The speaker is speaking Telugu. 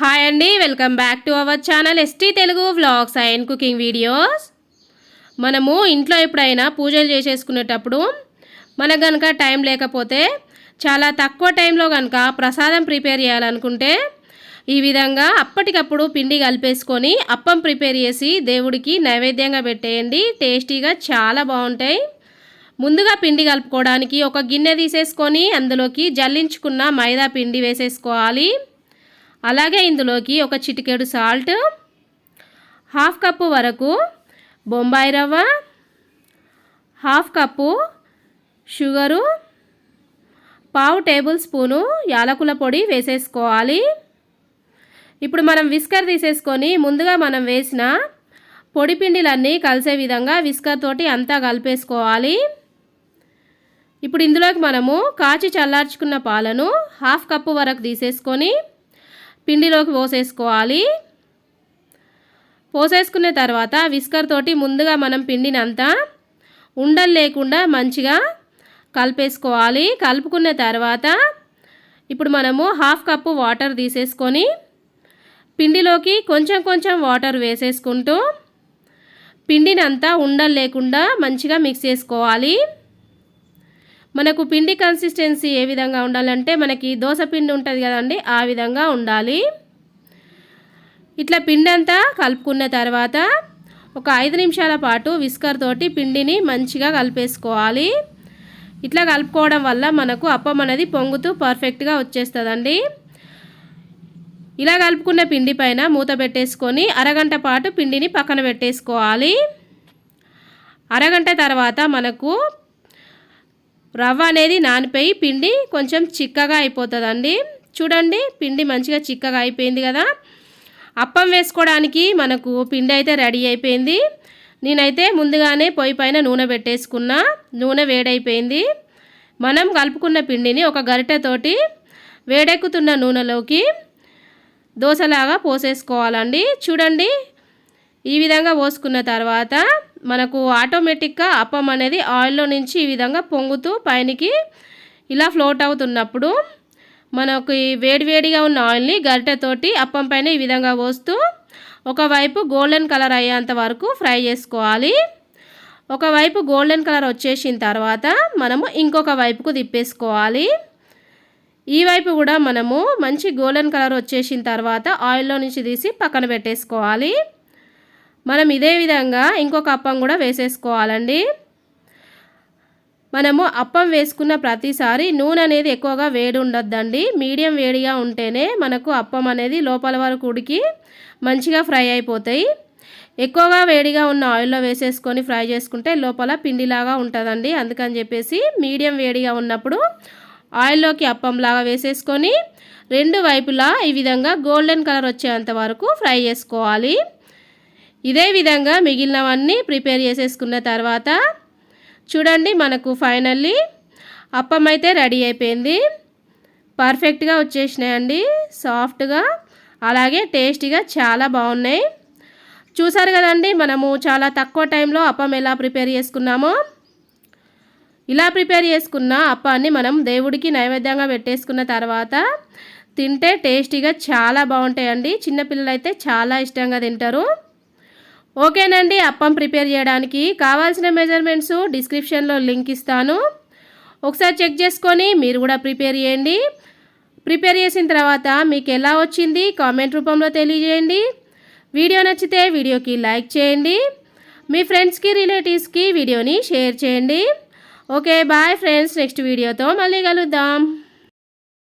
హాయ్ అండి welcome back to our channel ST Telugu vlogs and cooking videos. మనము ఇంట్లో ఎప్పుడైనా పూజలు చేసేసుకునేటప్పుడు మనకు కనుక టైం లేకపోతే చాలా తక్కువ టైంలో కనుక ప్రసాదం ప్రిపేర్ చేయాలనుకుంటే ఈ విధంగా అప్పటికప్పుడు పిండి కలిపేసుకొని అప్పం ప్రిపేర్ చేసి దేవుడికి నైవేద్యంగా పెట్టేయండి. టేస్టీగా చాలా బాగుంటాయి. ముందుగా పిండి కలుపుకోవడానికి ఒక గిన్నె తీసేసుకొని అందులోకి జల్లించుకున్న మైదా పిండి వేసేసుకోవాలి. అలాగే ఇందులోకి ఒక చిటికెడు సాల్ట్ హాఫ్ కప్పు వరకు బొంబాయి రవ్వ హాఫ్ కప్పు షుగరు పావు టేబుల్ స్పూను యాలకుల పొడి వేసేసుకోవాలి. ఇప్పుడు మనం విస్కర్ తీసేసుకొని ముందుగా మనం వేసిన పొడి పిండిలన్నీ కలిసే విధంగా విస్కర్ తోటి అంతా కలిపేసుకోవాలి. ఇప్పుడు ఇందులోకి మనము కాచి చల్లార్చుకున్న పాలను హాఫ్ కప్పు వరకు తీసేసుకొని పిండిలోకి పోసేసుకోవాలి. పోసేసుకున్న తర్వాత విస్కర్ తోటి ముందుగా మనం పిండిని అంతా ఉండలు లేకుండా మంచిగా కలిపేసుకోవాలి. కలుపుకున్న తర్వాత ఇప్పుడు మనము హాఫ్ కప్పు వాటర్ తీసేసుకొని పిండిలోకి కొంచెం కొంచెం వాటర్ వేసేసుకుంటూ పిండినంతా ఉండలు లేకుండా మంచిగా మిక్స్ చేసుకోవాలి. మనకు పిండి కన్సిస్టెన్సీ ఏ విధంగా ఉండాలంటే మనకి దోశ పిండి ఉంటుంది కదండి ఆ విధంగా ఉండాలి. ఇట్లా పిండి అంతా కలుపుకున్న తర్వాత ఒక ఐదు నిమిషాల పాటు విస్కర్ తోటి పిండిని మంచిగా కలిపేసుకోవాలి. ఇట్లా కలుపుకోవడం వల్ల మనకు అప్పం అనేది పొంగుతూ పర్ఫెక్ట్గా వచ్చేస్తుందండి. ఇలా కలుపుకున్న పిండి పైన మూత పెట్టేసుకొని అరగంట పాటు పిండిని పక్కన పెట్టేసుకోవాలి. అరగంట తర్వాత మనకు రవ్వ అనేది నానిపోయి పిండి కొంచెం చిక్కగా అయిపోతుందండి. చూడండి పిండి మంచిగా చిక్కగా అయిపోయింది కదా. అప్పం వేసుకోవడానికి మనకు పిండి అయితే రెడీ అయిపోయింది. నేనైతే ముందుగానే పొయ్యి పైన నూనె పెట్టేసుకున్నా. నూనె వేడైపోయింది. మనం కలుపుకున్న పిండిని ఒక గరిటెతోటి వేడెక్కుతున్న నూనెలోకి దోశలాగా పోసేసుకోవాలండి. చూడండి ఈ విధంగా పోసుకున్న తర్వాత మనకు ఆటోమేటిక్గా అప్పం అనేది ఆయిల్లో నుంచి ఈ విధంగా పొంగుతూ పైనకి ఇలా ఫ్లోట్ అవుతున్నప్పుడు మనకు వేడివేడిగా ఉన్న ఆయిల్ని గరిటెతోటి అప్పం పైన ఈ విధంగా పోస్తూ ఒకవైపు గోల్డెన్ కలర్ అయ్యేంత వరకు ఫ్రై చేసుకోవాలి. ఒకవైపు గోల్డెన్ కలర్ వచ్చేసిన తర్వాత మనము ఇంకొక వైపుకు తిప్పేసుకోవాలి. ఈ వైపు కూడా మనము మంచి గోల్డెన్ కలర్ వచ్చేసిన తర్వాత ఆయిల్లో నుంచి తీసి పక్కన పెట్టేసుకోవాలి. మనం ఇదే విధంగా ఇంకొక అప్పం కూడా వేసేసుకోవాలండి. మనము అప్పం వేసుకున్న ప్రతిసారి నూనె అనేది ఎక్కువగా వేడి ఉండొద్దండి. మీడియం వేడిగా ఉంటేనే మనకు అప్పం అనేది లోపల వరకు ఉడికి మంచిగా ఫ్రై అయిపోతాయి. ఎక్కువగా వేడిగా ఉన్న ఆయిల్లో వేసేసుకొని ఫ్రై చేసుకుంటే లోపల పిండిలాగా ఉంటుందండి. అందుకని చెప్పేసి మీడియం వేడిగా ఉన్నప్పుడు ఆయిల్లోకి అప్పంలాగా వేసేసుకొని రెండు వైపులా ఈ విధంగా గోల్డెన్ కలర్ వచ్చేంత వరకు ఫ్రై చేసుకోవాలి. ఇదే విధంగా మిగిలినవన్నీ ప్రిపేర్ చేసేసుకున్న తర్వాత చూడండి మనకు ఫైనల్లీ అప్పం అయితే రెడీ అయిపోయింది. పర్ఫెక్ట్గా వచ్చేసినాయండి. సాఫ్ట్గా అలాగే టేస్టీగా చాలా బాగున్నాయి. చూసారు కదండి మనము చాలా తక్కువ టైంలో అప్పం ఎలా ప్రిపేర్ చేసుకున్నామో. ఇలా ప్రిపేర్ చేసుకున్న అప్పాన్ని మనం దేవుడికి నైవేద్యంగా పెట్టేసుకున్న తర్వాత తింటే టేస్టీగా చాలా బాగుంటాయండి. చిన్నపిల్లలు అయితే చాలా ఇష్టంగా తింటారు. ఓకేనండి అప్పం ప్రిపేర్ చేయడానికి కావాల్సిన మెజర్మెంట్స్ డిస్క్రిప్షన్లో లింక్ ఇస్తాను. ఒకసారి చెక్ చేసుకొని మీరు కూడా ప్రిపేర్ చేయండి. ప్రిపేర్ చేసిన తర్వాత మీకు ఎలా వచ్చింది కామెంట్ రూపంలో తెలియజేయండి. వీడియో నచ్చితే వీడియోకి లైక్ చేయండి. మీ ఫ్రెండ్స్కి రిలేటివ్స్కి వీడియోని షేర్ చేయండి. ఓకే బాయ్ ఫ్రెండ్స్ నెక్స్ట్ వీడియోతో మళ్ళీ కలుద్దాం.